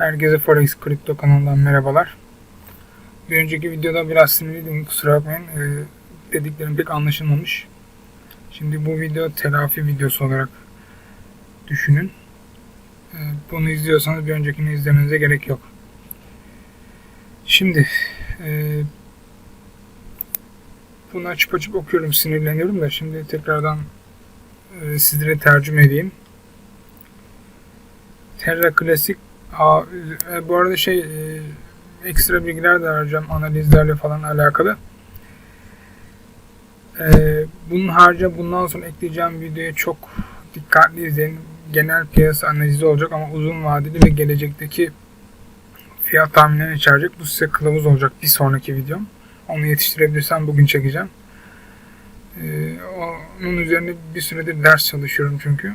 Herkese Forex Kripto kanalından merhabalar. Bir önceki videoda biraz sinirliydim kusura bakmayın. Ee, dediklerim pek anlaşılmamış. Şimdi bu video telafi videosu olarak düşünün. Ee, bunu izliyorsanız bir öncekini izlemenize gerek yok. Şimdi e, bunu açıp açıp okuyorum sinirleniyorum da şimdi tekrardan e, sizlere tercüme edeyim. Terra Classic Aa, e, bu arada şey e, ekstra bilgiler de vereceğim analizlerle falan alakalı. E, bunun haricinde bundan sonra ekleyeceğim videoya çok dikkatli izleyin. Genel piyasa analizi olacak ama uzun vadeli ve gelecekteki fiyat tahminlerini içerecek. Bu size kılavuz olacak bir sonraki videom. Onu yetiştirebilirsem bugün çekeceğim. Onun üzerine bir süredir ders çalışıyorum çünkü.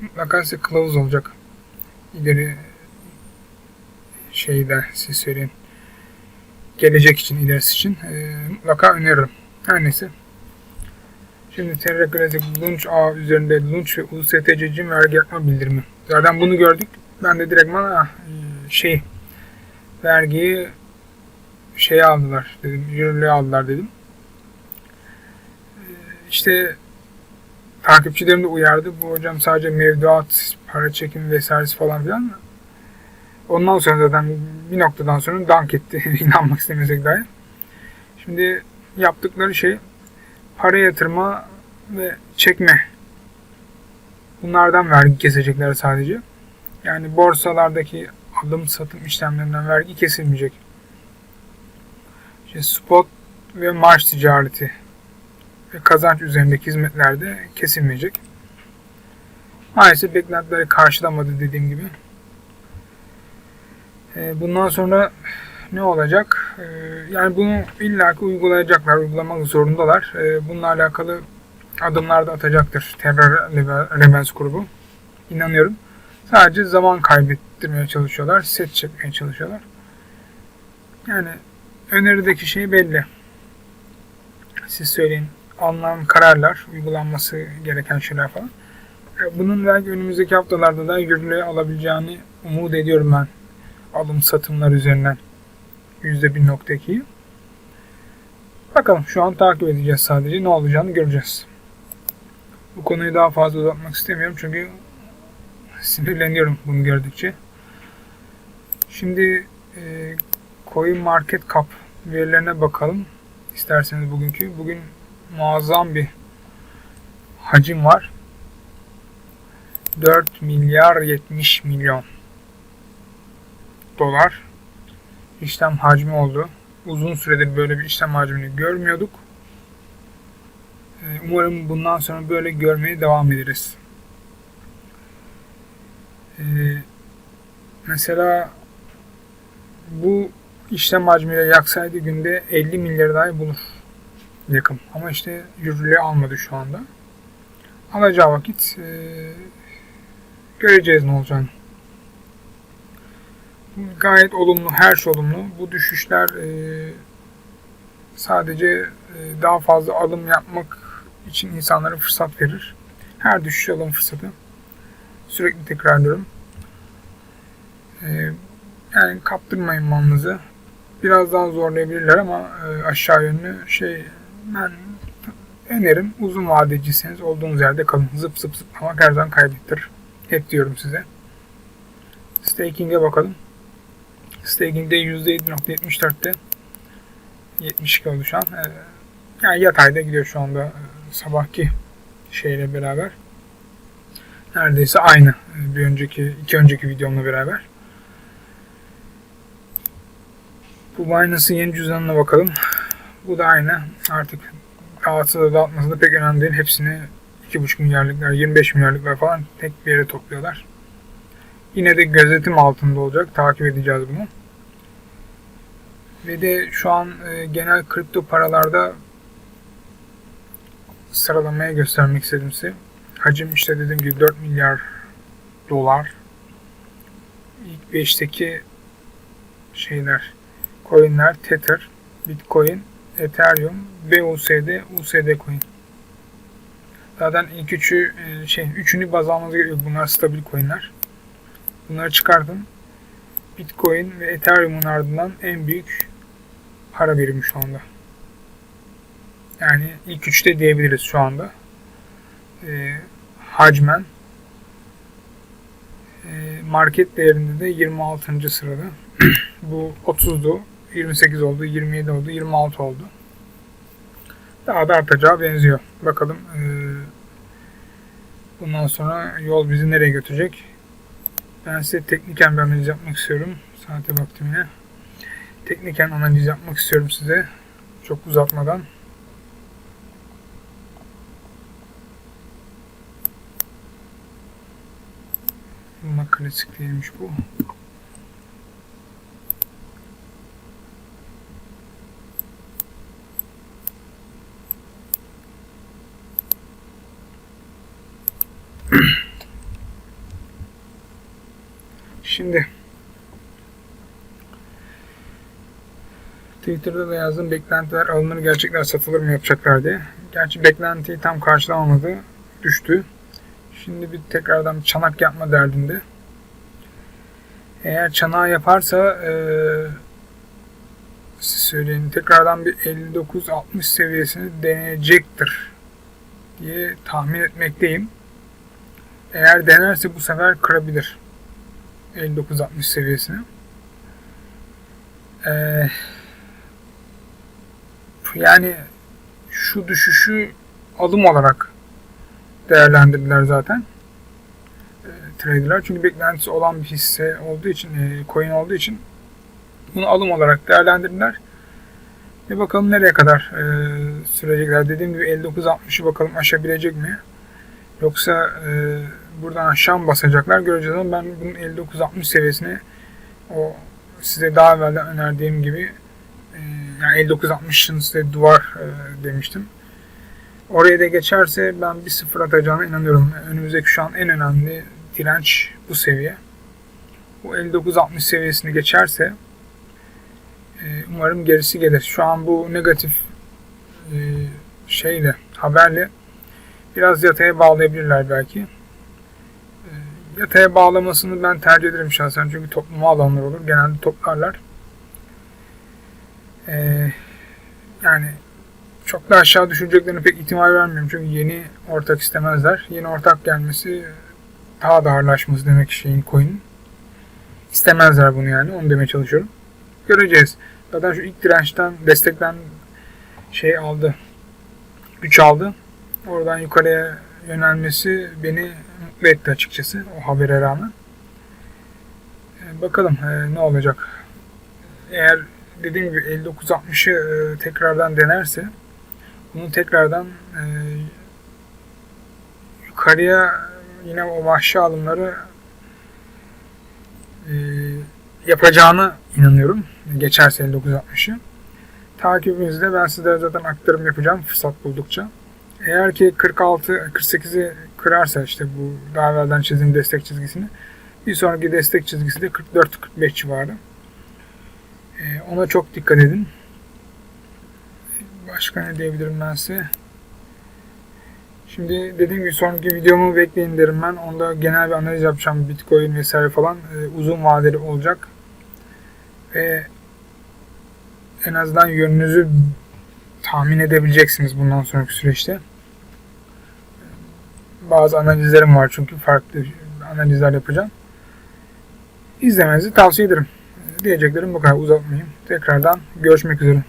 Mutlaka size kılavuz olacak. İleri şeyi de size söyleyeyim. Gelecek için, ilerisi için e, mutlaka öneririm. Her neyse. Şimdi Terra Classic Launch A üzerinde Launch ve USTC'cim vergi yakma bildirimi. Zaten bunu gördük. Ben de direktman ah, şey vergiyi şey aldılar dedim. Yürürlüğe aldılar dedim. E, İşte takipçilerim de uyardı. Bu hocam sadece mevduat, para çekimi vesairesi falan filan Ondan sonra zaten bir noktadan sonra dank etti. İnanmak istemesek dahi. Şimdi yaptıkları şey para yatırma ve çekme. Bunlardan vergi kesecekler sadece. Yani borsalardaki alım satım işlemlerinden vergi kesilmeyecek. İşte spot ve marş ticareti ve kazanç üzerindeki hizmetlerde kesilmeyecek. Maalesef beklentileri karşılamadı dediğim gibi. Ee, bundan sonra ne olacak? Ee, yani bunu illaki uygulayacaklar, uygulamak zorundalar. Ee, bununla alakalı adımlar da atacaktır terör Rebels grubu. İnanıyorum. Sadece zaman kaybettirmeye çalışıyorlar, set çekmeye çalışıyorlar. Yani önerideki şey belli. Siz söyleyin. Alınan kararlar, uygulanması gereken şeyler falan. Bunun belki önümüzdeki haftalarda da yürürlüğe alabileceğini umut ediyorum ben alım satımlar üzerinden %1.2'yi. Bakalım şu an takip edeceğiz sadece. Ne olacağını göreceğiz. Bu konuyu daha fazla uzatmak istemiyorum çünkü sinirleniyorum bunu gördükçe. Şimdi e, Coin Market Cap verilerine bakalım. İsterseniz bugünkü. Bugün muazzam bir hacim var. 4 milyar 70 milyon dolar işlem hacmi oldu. Uzun süredir böyle bir işlem hacmini görmüyorduk. Ee, umarım bundan sonra böyle görmeye devam ederiz. Ee, mesela bu işlem hacmiyle yaksaydı günde 50 milyar dahi bulur yakın. Ama işte yürürlüğe almadı şu anda. Alacağı vakit e, göreceğiz ne olacağını gayet olumlu, her şey olumlu. Bu düşüşler e, sadece e, daha fazla alım yapmak için insanlara fırsat verir. Her düşüş alım fırsatı. Sürekli tekrarlıyorum. E, yani kaptırmayın malınızı. Biraz daha zorlayabilirler ama e, aşağı yönlü şey ben önerim uzun vadeciyseniz olduğunuz yerde kalın. Zıp zıp zıp ama her zaman kaybettir. Hep diyorum size. Staking'e bakalım. Staking'de %7.74'te 72 oldu şu an. Ee, yani yatayda gidiyor şu anda e, sabahki şeyle beraber. Neredeyse aynı e, bir önceki iki önceki videomla beraber. Bu Binance'ın yeni cüzdanına bakalım. Bu da aynı. Artık dağıtsa da dağıtması da pek önemli değil. Hepsini 2,5 milyarlıklar, 25 milyarlıklar falan tek bir yere topluyorlar. Yine de gözetim altında olacak. Takip edeceğiz bunu. Ve de şu an e, genel kripto paralarda sıralamaya göstermek istedim size. Hacim işte dediğim gibi 4 milyar dolar. İlk 5'teki şeyler, coinler Tether, Bitcoin, Ethereum, BUSD, USD coin. Zaten ilk üçü şey üçünü baz almanız gerekiyor. Bunlar stabil coinler. Bunları çıkardım. Bitcoin ve Ethereum'un ardından en büyük para birimi şu anda. Yani ilk üçte diyebiliriz şu anda. Ee, hacmen ee, market değerinde de 26. sırada. Bu 30'du, 28 oldu, 27 oldu, 26 oldu. Daha da artacağı benziyor. Bakalım ee, bundan sonra yol bizi nereye götürecek? Ben size tekniken bir analiz yapmak istiyorum. Saate baktım yine. Tekniken analiz yapmak istiyorum size. Çok uzatmadan. Bununla klasik değilmiş bu. Şimdi Twitter'da da yazdım beklentiler alınır gerçekler satılır mı yapacaklar diye. Gerçi beklentiyi tam karşılamamadı. Düştü. Şimdi bir tekrardan çanak yapma derdinde. Eğer çanağı yaparsa ee, siz söyleyin tekrardan bir 59-60 seviyesini deneyecektir diye tahmin etmekteyim. Eğer denerse bu sefer kırabilir. 59-60 seviyesini. Ee, yani şu düşüşü alım olarak değerlendirdiler zaten e, traderlar. Çünkü beklentisi olan bir hisse olduğu için, e, coin olduğu için bunu alım olarak değerlendirdiler. Ve bakalım nereye kadar e, sürecekler. Dediğim gibi 59-60'ı bakalım aşabilecek mi? Yoksa e, buradan aşağı mı basacaklar göreceğiz ama ben bunun 59-60 seviyesine o size daha evvelden önerdiğim gibi e, yani 59-60'ın size duvar e, demiştim. Oraya da geçerse ben bir sıfır atacağına inanıyorum. Önümüzdeki şu an en önemli direnç bu seviye. Bu 59-60 seviyesini geçerse e, umarım gerisi gelir. Şu an bu negatif şeyle, haberle biraz yataya bağlayabilirler belki. Yataya bağlamasını ben tercih ederim şahsen çünkü topluma alanlar olur. Genelde toplarlar. yani çok da aşağı düşüreceklerine pek ihtimal vermiyorum. Çünkü yeni ortak istemezler. Yeni ortak gelmesi daha da ağırlaşması demek şeyin coin'in. İstemezler bunu yani. Onu demeye çalışıyorum. Göreceğiz. Zaten şu ilk dirençten, destekten şey aldı. Güç aldı. Oradan yukarıya yönelmesi beni mutlu etti açıkçası. O habere rağmen. Bakalım ne olacak. Eğer dediğim gibi 59-60'ı tekrardan denerse bunu tekrardan e, yukarıya yine o vahşi alımları e, yapacağını inanıyorum. Geçerse 59-60'ı. Takibimizde ben sizlere zaten aktarım yapacağım fırsat buldukça. Eğer ki 46-48'i kırarsa işte bu daha evvelden çizdiğim destek çizgisini bir sonraki destek çizgisi de 44-45 civarı. Ee, ona çok dikkat edin. Başka ne diyebilirim ben size? Şimdi dediğim gibi sonraki videomu bekleyin derim ben. Onda genel bir analiz yapacağım. Bitcoin vesaire falan. Ee, uzun vadeli olacak. Ve en azından yönünüzü tahmin edebileceksiniz bundan sonraki süreçte. Bazı analizlerim var çünkü farklı analizler yapacağım. İzlemenizi tavsiye ederim. Diyeceklerim bu kadar uzatmayayım. Tekrardan görüşmek üzere.